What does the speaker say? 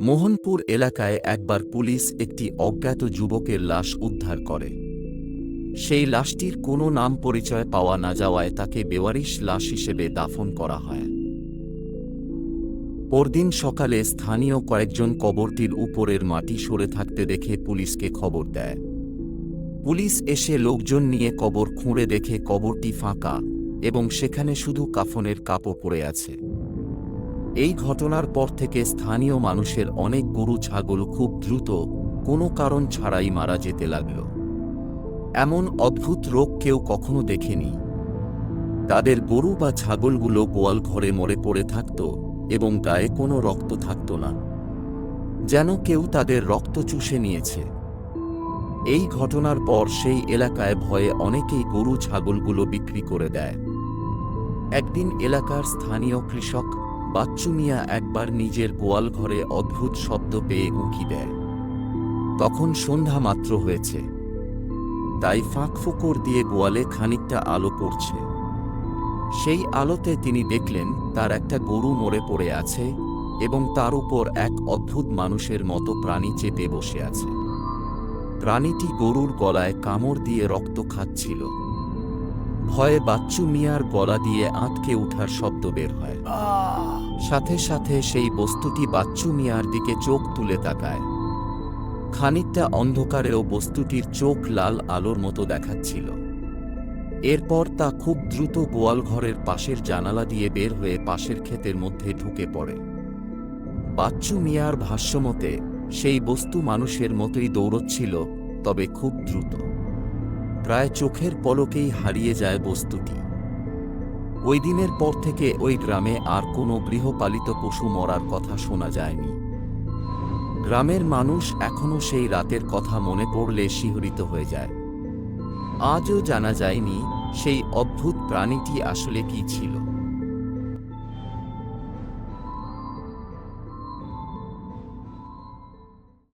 মোহনপুর এলাকায় একবার পুলিশ একটি অজ্ঞাত যুবকের লাশ উদ্ধার করে। সেই লাশটির কোনো নাম পরিচয় পাওয়া না যাওয়ায় তাকে বেওয়ারিশ লাশ হিসেবে দাফন করা হয়। পরদিন সকালে স্থানীয় কয়েকজন কবরটির উপরের মাটি সরে থাকতে দেখে পুলিশকে খবর দেয়। পুলিশ এসে লোকজন নিয়ে কবর খুঁড়ে দেখে কবরটি ফাঁকা এবং সেখানে শুধু কাফনের কাপড় পড়ে আছে। এই ঘটনার পর থেকে স্থানীয় মানুষের অনেক গরু ছাগল খুব দ্রুত কোনো কারণ ছাড়াই মারা যেতে লাগল। এমন অদ্ভুত রোগ কেউ কখনো দেখেনি। তাদের গরু বা ছাগলগুলো গোয়াল ঘরে মরে পড়ে থাকত এবং গায়ে কোনো রক্ত থাকত না। যেন কেউ তাদের রক্ত চুষে নিয়েছে। এই ঘটনার পর সেই এলাকায় ভয়ে অনেকেই গরু ছাগলগুলো বিক্রি করে দেয়। একদিন এলাকার স্থানীয় কৃষক বাচ্চু মিয়া একবার নিজের গোয়াল ঘরে অদ্ভুত শব্দ পেয়ে উঁকি দেয়। তখন সন্ধ্যা মাত্র হয়েছে। তাই ফাঁক ফুকর দিয়ে গোয়ালে খানিকটা আলো পড়ছে। সেই আলোতে তিনি দেখলেন তার একটা গরু মরে পড়ে আছে এবং তার উপর এক অদ্ভুত মানুষের মতো প্রাণী চেপে বসে আছে। প্রাণীটি গরুর গলায় কামড় দিয়ে রক্ত খাচ্ছিল। ভয়ে বাচ্চু মিয়ার গলা দিয়ে আটকে ওঠার শব্দ বের হয়। সাথে সাথে সেই বস্তুটি বাচ্চু মিয়ার দিকে চোখ তুলে তাকায়। খানিকটা অন্ধকারেও বস্তুটির চোখ লাল আলোর মতো দেখাচ্ছিল। এরপর তা খুব দ্রুত গোয়াল ঘরের পাশের জানালা দিয়ে বের হয়ে পাশের ক্ষেতের মধ্যে ঢুকে পড়ে। বাচ্চু মিয়ার ভাষ্যমতে, সেই বস্তু মানুষের মতোই দৌড়চ্ছিল, তবে খুব দ্রুত। প্রায় চোখের পলকেই হারিয়ে যায় বস্তুটি। ওই দিনের পর থেকে ওই গ্রামে আর কোনো গৃহপালিত পশু মরার কথা শোনা যায়নি। গ্রামের মানুষ এখনও সেই রাতের কথা মনে পড়লে শিহরিত হয়ে যায়। আজও জানা যায়নি সেই অদ্ভুত প্রাণীটি আসলে কি ছিল।